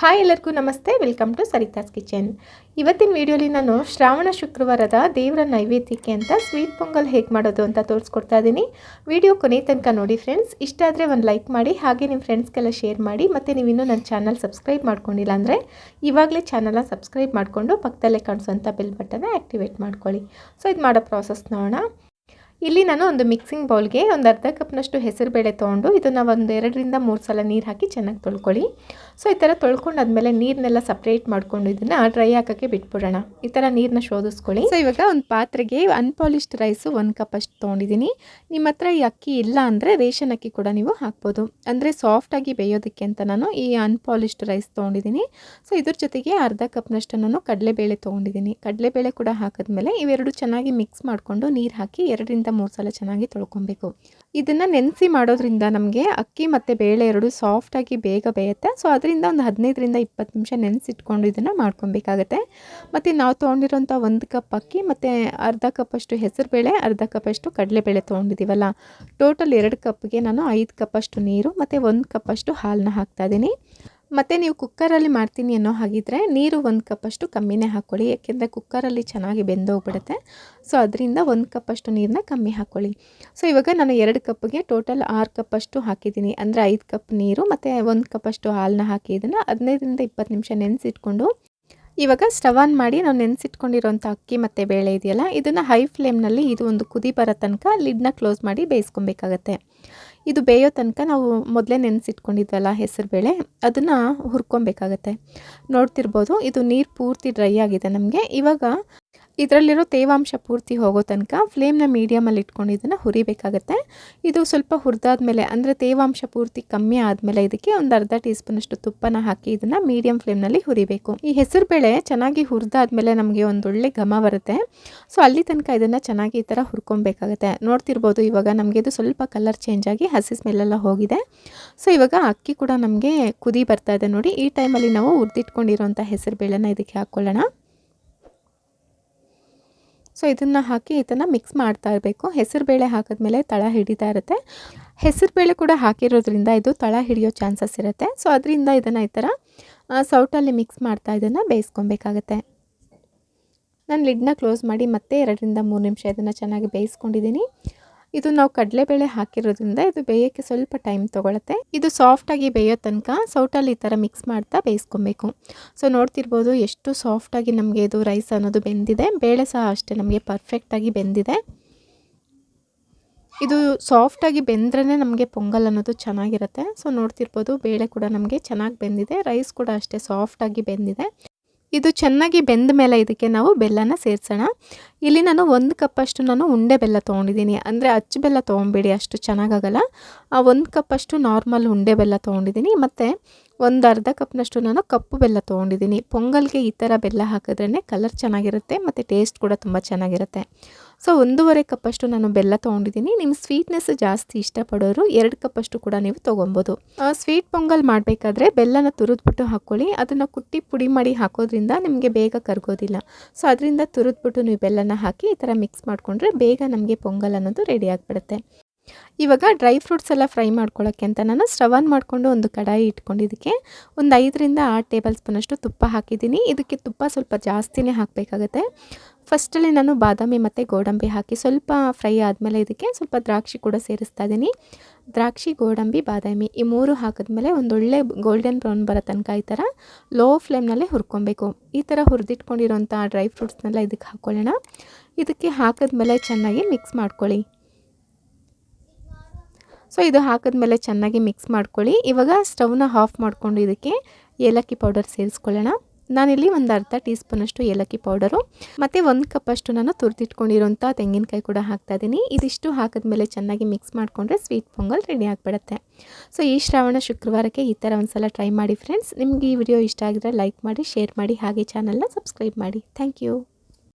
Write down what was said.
Hi ಎಲ್ಲರಿಗೂ namaste. Welcome to Saritha's kitchen. ಇವತ್ತಿನ ವಿಡಿಯೋಲಿ ನಾನು ಶ್ರಾವಣ ಶುಕ್ರವಾರದ ದೇವರ ನೈವೇದ್ಯಕ್ಕೆ ಅಂತ ಸ್ವೀಟ್ ಪೊಂಗಲ್ ಹೇಗೆ ಮಾಡೋದು ಅಂತ ತೋರಿಸ್ಕೊಡ್ತಾ ಇದ್ದೀನಿ ವಿಡಿಯೋ ಕೊನೆ ತನಕ ನೋಡಿ ಫ್ರೆಂಡ್ಸ್. ಇಷ್ಟ ಆದರೆ ಒಂದು ಲೈಕ್ ಮಾಡಿ, ಹಾಗೆ ನಿಮ್ಮ ಫ್ರೆಂಡ್ಸ್ಗೆಲ್ಲ ಶೇರ್ ಮಾಡಿ, ಮತ್ತು ನೀವು ಇನ್ನೂ ನನ್ನ ಚಾನಲ್ ಸಬ್ಸ್ಕ್ರೈಬ್ ಮಾಡ್ಕೊಂಡಿಲ್ಲ ಅಂದರೆ ಇವಾಗಲೇ ಚಾನಲ್ನ ಸಬ್ಸ್ಕ್ರೈಬ್ ಮಾಡಿಕೊಂಡು ಪಕ್ಕದಲ್ಲೇ ಕಾಣಿಸೋಂಥ ಬೆಲ್ ಬಟನ್ನ ಆ್ಯಕ್ಟಿವೇಟ್ ಮಾಡ್ಕೊಳ್ಳಿ. ಸೊ, ಇದು ಮಾಡೋ ಪ್ರಾಸೆಸ್ ನೋಡೋಣ. ಇಲ್ಲಿ ನಾನು ಒಂದು ಮಿಕ್ಸಿಂಗ್ ಬೌಲ್ಗೆ ಒಂದು ಅರ್ಧ ಕಪ್ನಷ್ಟು ಹೆಸರು ಬೇಳೆ ತೊಗೊಂಡು ಇದನ್ನು ಒಂದು ಎರಡರಿಂದ ಮೂರು ಸಲ ನೀರು ಹಾಕಿ ಚೆನ್ನಾಗಿ ತೊಳ್ಕೊಳ್ಳಿ. ಸೊ ಈ ಥರ ತೊಳ್ಕೊಂಡಾದ್ಮೇಲೆ ನೀರನ್ನೆಲ್ಲ ಸಪ್ರೇಟ್ ಮಾಡ್ಕೊಂಡು ಇದನ್ನು ಡ್ರೈ ಹಾಕೋಕ್ಕೆ ಬಿಟ್ಬಿಡೋಣ. ಈ ಥರ ನೀರನ್ನ ಶೋಧಿಸ್ಕೊಳ್ಳಿ. ಸೊ ಇವಾಗ ಒಂದು ಪಾತ್ರೆಗೆ ಅನ್ಪಾಲಿಷ್ಡ್ ರೈಸು ಒಂದು ಕಪ್ ಅಷ್ಟು ತೊಗೊಂಡಿದ್ದೀನಿ ನಿಮ್ಮ ಹತ್ರ ಈ ಅಕ್ಕಿ ಇಲ್ಲ ಅಂದರೆ ರೇಷನ್ ಅಕ್ಕಿ ಕೂಡ ನೀವು ಹಾಕ್ಬೋದು. ಅಂದರೆ ಸಾಫ್ಟಾಗಿ ಬೇಯೋದಕ್ಕೆ ಅಂತ ನಾನು ಈ ಅನ್ಪಾಲಿಷ್ಡ್ ರೈಸ್ ತೊಗೊಂಡಿದ್ದೀನಿ ಸೊ ಇದ್ರ ಜೊತೆಗೆ ಅರ್ಧ ಕಪ್ನಷ್ಟು ನಾನು ಕಡಲೆಬೇಳೆ ತೊಗೊಂಡಿದ್ದೀನಿ ಕಡಲೆಬೇಳೆ ಕೂಡ ಹಾಕಿದ್ಮೇಲೆ ಇವೆರಡು ಚೆನ್ನಾಗಿ ಮಿಕ್ಸ್ ಮಾಡಿಕೊಂಡು ನೀರು ಹಾಕಿ ಎರಡರಿಂದ ಮೂರು ಸಲ ಚೆನ್ನಾಗಿ ತೊಳ್ಕೊಬೇಕು. ಇದನ್ನು ನೆನೆಸಿ ಮಾಡೋದ್ರಿಂದ ನಮಗೆ ಅಕ್ಕಿ ಮತ್ತು ಬೇಳೆ ಎರಡು ಸಾಫ್ಟಾಗಿ ಬೇಗ ಬೇಯುತ್ತೆ. ಸೊ ಅದರಿಂದ ಒಂದು ಹದಿನೈದರಿಂದ ಇಪ್ಪತ್ತು ನಿಮಿಷ ನೆನೆಸಿಟ್ಕೊಂಡು ಇದನ್ನು ಮಾಡ್ಕೊಬೇಕಾಗತ್ತೆ. ಮತ್ತು ನಾವು ತೊಗೊಂಡಿರೋಂಥ ಒಂದು ಕಪ್ ಅಕ್ಕಿ ಮತ್ತು ಅರ್ಧ ಕಪ್ಪಷ್ಟು ಹೆಸರುಬೇಳೆ, ಅರ್ಧ ಕಪ್ಪಷ್ಟು ಕಡಲೆಬೇಳೆ ತೊಗೊಂಡಿದ್ದೀವಲ್ಲ ಟೋಟಲ್ ಎರಡು ಕಪ್ಗೆ ನಾನು ಐದು ಕಪ್ಪಷ್ಟು ನೀರು, ಮತ್ತು ಒಂದು ಕಪ್ಪಷ್ಟು ಹಾಲನ್ನ ಹಾಕ್ತಾಯಿದ್ದೀನಿ ಮತ್ತು ನೀವು ಕುಕ್ಕರಲ್ಲಿ ಮಾಡ್ತೀನಿ ಅನ್ನೋ ಹಾಗಿದ್ರೆ ನೀರು ಒಂದು ಕಪ್ಪಷ್ಟು ಕಮ್ಮಿನೇ ಹಾಕ್ಕೊಳ್ಳಿ ಯಾಕೆಂದರೆ ಕುಕ್ಕರಲ್ಲಿ ಚೆನ್ನಾಗಿ ಬೆಂದೋಗ್ಬಿಡುತ್ತೆ. ಸೊ ಅದರಿಂದ ಒಂದು ಕಪ್ಪಷ್ಟು ನೀರನ್ನ ಕಮ್ಮಿ ಹಾಕ್ಕೊಳ್ಳಿ ಸೊ ಇವಾಗ ನಾನು ಎರಡು ಕಪ್ಗೆ ಟೋಟಲ್ ಆರು ಕಪ್ಪಷ್ಟು ಹಾಕಿದ್ದೀನಿ. ಅಂದರೆ ಐದು ಕಪ್ ನೀರು ಮತ್ತು ಒಂದು ಕಪ್ಪಷ್ಟು ಹಾಲನ್ನ ಹಾಕಿ ಇದನ್ನು ಹದಿನೈದರಿಂದ ಇಪ್ಪತ್ತು ನಿಮಿಷ ನೆನೆಸಿಟ್ಕೊಂಡು, ಇವಾಗ ಸ್ಟವ್ ಆನ್ ಮಾಡಿ ನಾವು ನೆನೆಸಿಟ್ಕೊಂಡಿರೋಂಥ ಅಕ್ಕಿ ಮತ್ತು ಬೇಳೆ ಇದೆಯಲ್ಲ, ಇದನ್ನು ಹೈ ಫ್ಲೇಮ್ನಲ್ಲಿ ಇದು ಒಂದು ಕುದಿ ಬರೋ ತನಕ ಲಿಡ್ನ ಕ್ಲೋಸ್ ಮಾಡಿ ಬೇಯಿಸ್ಕೊಬೇಕಾಗತ್ತೆ. ಇದು ಬೇಯೋ ತನಕ ನಾವು ಮೊದಲೇ ನೆನೆಸಿಟ್ಕೊಂಡಿದ್ವಲ್ಲ ಹೆಸರುಬೇಳೆ ಅದನ್ನು ಹುರ್ಕೊಬೇಕಾಗತ್ತೆ. ನೋಡ್ತಿರ್ಬೋದು, ಇದು ನೀರು ಪೂರ್ತಿ ಡ್ರೈ ಆಗಿದೆ ನಮಗೆ. ಇವಾಗ ಇದರಲ್ಲಿರೋ ತೇವಾಂಶ ಪೂರ್ತಿ ಹೋಗೋ ತನಕ ಫ್ಲೇಮ್ನ ಮೀಡಿಯಮಲ್ಲಿ ಇಟ್ಕೊಂಡು ಇದನ್ನು ಹುರಿಬೇಕಾಗತ್ತೆ. ಇದು ಸ್ವಲ್ಪ ಹುರಿದಾದ್ಮೇಲೆ, ಅಂದರೆ ತೇವಾಂಶ ಪೂರ್ತಿ ಕಮ್ಮಿ ಆದಮೇಲೆ ಇದಕ್ಕೆ ಒಂದು ಅರ್ಧ ಟೀ ಸ್ಪೂನಷ್ಟು ತುಪ್ಪನ ಹಾಕಿ ಇದನ್ನು ಮೀಡಿಯಮ್ ಫ್ಲೇಮ್ನಲ್ಲಿ ಹುರಿಬೇಕು. ಈ ಹೆಸರುಬೇಳೆ ಚೆನ್ನಾಗಿ ಹುರಿದಾದ್ಮೇಲೆ ನಮಗೆ ಒಂದೊಳ್ಳೆ ಘಮ ಬರುತ್ತೆ. ಸೊ ಅಲ್ಲಿ ತನಕ ಇದನ್ನು ಚೆನ್ನಾಗಿ ಈ ಥರ ಹುರ್ಕೊಬೇಕಾಗತ್ತೆ. ನೋಡ್ತಿರ್ಬೋದು, ಇವಾಗ ನಮಗೆ ಇದು ಸ್ವಲ್ಪ ಕಲರ್ ಚೇಂಜ್ ಆಗಿ ಹಸಿ ಸ್ಮೆಲ್ಲೆಲ್ಲ ಹೋಗಿದೆ. ಸೊ ಇವಾಗ ಅಕ್ಕಿ ಕೂಡ ನಮಗೆ ಕುದಿ ಬರ್ತಾ ಇದೆ ನೋಡಿ. ಈ ಟೈಮಲ್ಲಿ ನಾವು ಹುರಿದಿಟ್ಕೊಂಡಿರೋಂಥ ಹೆಸರುಬೇಳೆನ ಇದಕ್ಕೆ ಹಾಕ್ಕೊಳ್ಳೋಣ ಸೊ ಇದನ್ನು ಹಾಕಿ ಇದನ್ನು ಮಿಕ್ಸ್ ಮಾಡ್ತಾ ಇರಬೇಕು. ಹೆಸರುಬೇಳೆ ಹಾಕಿದ್ಮೇಲೆ ತಳ ಹಿಡಿತಾ ಇರುತ್ತೆ. ಹೆಸರುಬೇಳೆ ಕೂಡ ಹಾಕಿರೋದ್ರಿಂದ ಇದು ತಳ ಹಿಡಿಯೋ ಚಾನ್ಸಸ್ ಇರುತ್ತೆ. ಸೊ ಅದರಿಂದ ಇದನ್ನು ಈ ಥರ ಸೌಟಲ್ಲಿ ಮಿಕ್ಸ್ ಮಾಡ್ತಾ ಇದನ್ನು ಬೇಯಿಸ್ಕೊಬೇಕಾಗತ್ತೆ. ನಾನು ಲಿಡ್ನ ಕ್ಲೋಸ್ ಮಾಡಿ ಮತ್ತೆ ಎರಡರಿಂದ ಮೂರು ನಿಮಿಷ ಇದನ್ನು ಚೆನ್ನಾಗಿ ಬೇಯಿಸ್ಕೊಂಡಿದ್ದೀನಿ ಇದು ನಾವು ಕಡಲೆಬೇಳೆ ಹಾಕಿರೋದ್ರಿಂದ ಇದು ಬೇಯೋಕ್ಕೆ ಸ್ವಲ್ಪ ಟೈಮ್ ತೊಗೊಳುತ್ತೆ. ಇದು ಸಾಫ್ಟಾಗಿ ಬೇಯೋ ತನಕ ಸೌಟಲ್ಲಿ ಈ ಥರ ಮಿಕ್ಸ್ ಮಾಡ್ತಾ ಬೇಯಿಸ್ಕೊಬೇಕು. ಸೊ ನೋಡ್ತಿರ್ಬೋದು ಎಷ್ಟು ಸಾಫ್ಟಾಗಿ ನಮಗೆ ಇದು ರೈಸ್ ಅನ್ನೋದು ಬೆಂದಿದೆ. ಬೇಳೆ ಸಹ ಅಷ್ಟೇ ನಮಗೆ ಪರ್ಫೆಕ್ಟಾಗಿ ಬೆಂದಿದೆ. ಇದು ಸಾಫ್ಟಾಗಿ ಬೆಂದ್ರೇ ನಮಗೆ ಪೊಂಗಲ್ ಅನ್ನೋದು ಚೆನ್ನಾಗಿರುತ್ತೆ. ಸೊ ನೋಡ್ತಿರ್ಬೋದು ಬೇಳೆ ಕೂಡ ನಮಗೆ ಚೆನ್ನಾಗಿ ಬೆಂದಿದೆ. ರೈಸ್ ಕೂಡ ಅಷ್ಟೇ ಸಾಫ್ಟಾಗಿ ಬೆಂದಿದೆ. ಇದು ಚೆನ್ನಾಗಿ ಬೆಂದ ಮೇಲೆ ಇದಕ್ಕೆ ನಾವು ಬೆಲ್ಲನ ಸೇರಿಸೋಣ. ಇಲ್ಲಿ ನಾನು ಒಂದು ಕಪ್ಪಷ್ಟು ನಾನು ಉಂಡೆ ಬೆಲ್ಲ ತೊಗೊಂಡಿದ್ದೀನಿ. ಅಂದರೆ ಅಚ್ಚು ಬೆಲ್ಲ ತೊಗೊಂಬೇಡಿ, ಅಷ್ಟು ಚೆನ್ನಾಗಾಗಲ್ಲ. ಒಂದು ಕಪ್ಪಷ್ಟು ನಾರ್ಮಲ್ ಉಂಡೆ ಬೆಲ್ಲ ತೊಗೊಂಡಿದ್ದೀನಿ. ಮತ್ತು ಒಂದು ಅರ್ಧ ಕಪ್ನಷ್ಟು ನಾನು ಕಪ್ಪು ಬೆಲ್ಲ ತೊಗೊಂಡಿದ್ದೀನಿ. ಪೊಂಗಲ್ಗೆ ಈ ಥರ ಬೆಲ್ಲ ಹಾಕಿದ್ರೇ ಕಲರ್ ಚೆನ್ನಾಗಿರುತ್ತೆ, ಮತ್ತು ಟೇಸ್ಟ್ ಕೂಡ ತುಂಬ ಚೆನ್ನಾಗಿರುತ್ತೆ. ಸೊ ಒಂದೂವರೆ ಕಪ್ಪಷ್ಟು ನಾನು ಬೆಲ್ಲ ತೊಗೊಂಡಿದ್ದೀನಿ. ನಿಮ್ಮ ಸ್ವೀಟ್ನೆಸ್ ಜಾಸ್ತಿ ಇಷ್ಟಪಡೋರು ಎರಡು ಕಪ್ಪಷ್ಟು ಕೂಡ ನೀವು ತೊಗೊಬೋದು. ಸ್ವೀಟ್ ಪೊಂಗಲ್ ಮಾಡಬೇಕಾದ್ರೆ ಬೆಲ್ಲನ ತುರಿದ್ಬಿಟ್ಟು ಹಾಕ್ಕೊಳ್ಳಿ ಅದನ್ನು ಕುಟ್ಟಿ ಪುಡಿ ಮಾಡಿ ಹಾಕೋದ್ರಿಂದ ನಿಮಗೆ ಬೇಗ ಕರಗೋದಿಲ್ಲ. ಸೊ ಅದರಿಂದ ತುರಿದ್ಬಿಟ್ಟು ನೀವು ಬೆಲ್ಲನ ಹಾಕಿ ಈ ಥರ ಮಿಕ್ಸ್ ಮಾಡಿಕೊಂಡ್ರೆ ಬೇಗ ನಮಗೆ ಪೊಂಗಲ್ ಅನ್ನೋದು ರೆಡಿ ಆಗಿಬಿಡುತ್ತೆ. ಇವಾಗ ಡ್ರೈ ಫ್ರೂಟ್ಸ್ ಎಲ್ಲ ಫ್ರೈ ಮಾಡ್ಕೊಳ್ಳೋಕ್ಕೆ ಅಂತ ನಾನು ಸ್ಟವನ್ ಮಾಡಿಕೊಂಡು ಒಂದು ಕಡಾಯಿ ಇಟ್ಕೊಂಡಿದ್ದಕ್ಕೆ ಒಂದು ಐದರಿಂದ ಆರು ಟೇಬಲ್ ಸ್ಪೂನಷ್ಟು ತುಪ್ಪ ಹಾಕಿದ್ದೀನಿ. ಇದಕ್ಕೆ ತುಪ್ಪ ಸ್ವಲ್ಪ ಜಾಸ್ತಿನೇ ಹಾಕಬೇಕಾಗತ್ತೆ. ಫಸ್ಟಲ್ಲಿ ನಾನು ಬಾದಾಮಿ ಮತ್ತು ಗೋಡಂಬಿ ಹಾಕಿ ಸ್ವಲ್ಪ ಫ್ರೈ ಆದಮೇಲೆ ಇದಕ್ಕೆ ಸ್ವಲ್ಪ ದ್ರಾಕ್ಷಿ ಕೂಡ ಸೇರಿಸ್ತಾ ಇದ್ದೀನಿ ದ್ರಾಕ್ಷಿ, ಗೋಡಂಬಿ, ಬಾದಾಮಿ ಈ ಮೂರು ಹಾಕಿದ್ಮೇಲೆ ಒಂದೊಳ್ಳೆ ಗೋಲ್ಡನ್ ಬ್ರೌನ್ ಬರೋ ತನಕ ಈ ಥರ ಲೋ ಫ್ಲೇಮ್ನಲ್ಲೇ ಹುರ್ಕೊಬೇಕು. ಈ ಥರ ಹುರಿದಿಟ್ಕೊಂಡಿರೋಂಥ ಡ್ರೈ ಫ್ರೂಟ್ಸ್ನೆಲ್ಲ ಇದಕ್ಕೆ ಹಾಕ್ಕೊಳ್ಳೋಣ ಇದಕ್ಕೆ ಹಾಕಿದ್ಮೇಲೆ ಚೆನ್ನಾಗಿ ಮಿಕ್ಸ್ ಮಾಡ್ಕೊಳ್ಳಿ. ಸೊ ಇದು ಹಾಕಿದ್ಮೇಲೆ ಚೆನ್ನಾಗಿ ಮಿಕ್ಸ್ ಮಾಡ್ಕೊಳ್ಳಿ. ಇವಾಗ ಸ್ಟವ್ನ ಆಫ್ ಮಾಡಿಕೊಂಡು ಇದಕ್ಕೆ ಏಲಕ್ಕಿ ಪೌಡರ್ ಸೇರಿಸ್ಕೊಳ್ಳೋಣ. ನಾನಿಲ್ಲಿ ಒಂದು ಅರ್ಧ ಟೀ ಸ್ಪೂನಷ್ಟು ಏಲಕ್ಕಿ ಪೌಡರು, ಮತ್ತು ಒಂದು ಕಪ್ಪಷ್ಟು ನಾನು ತುರಿದಿಟ್ಕೊಂಡಿರೋಂಥ ತೆಂಗಿನಕಾಯಿ ಕೂಡ ಹಾಕ್ತಾಯಿದ್ದೀನಿ ಇದಿಷ್ಟು ಹಾಕಿದ್ಮೇಲೆ ಚೆನ್ನಾಗಿ ಮಿಕ್ಸ್ ಮಾಡಿಕೊಂಡ್ರೆ ಸ್ವೀಟ್ ಪೊಂಗಲ್ ರೆಡಿ ಆಗಿಬಿಡುತ್ತೆ. ಸೊ ಈ ಶ್ರಾವಣ ಶುಕ್ರವಾರಕ್ಕೆ ಈ ಥರ ಒಂದು ಸಲ ಟ್ರೈ ಮಾಡಿ ಫ್ರೆಂಡ್ಸ್ ನಿಮಗೆ ಈ ವಿಡಿಯೋ ಇಷ್ಟ ಆಗಿದ್ರೆ ಲೈಕ್ ಮಾಡಿ ಶೇರ್ ಮಾಡಿ, ಹಾಗೆ ಚಾನಲ್ನ ಸಬ್ಸ್ಕ್ರೈಬ್ ಮಾಡಿ. Thank you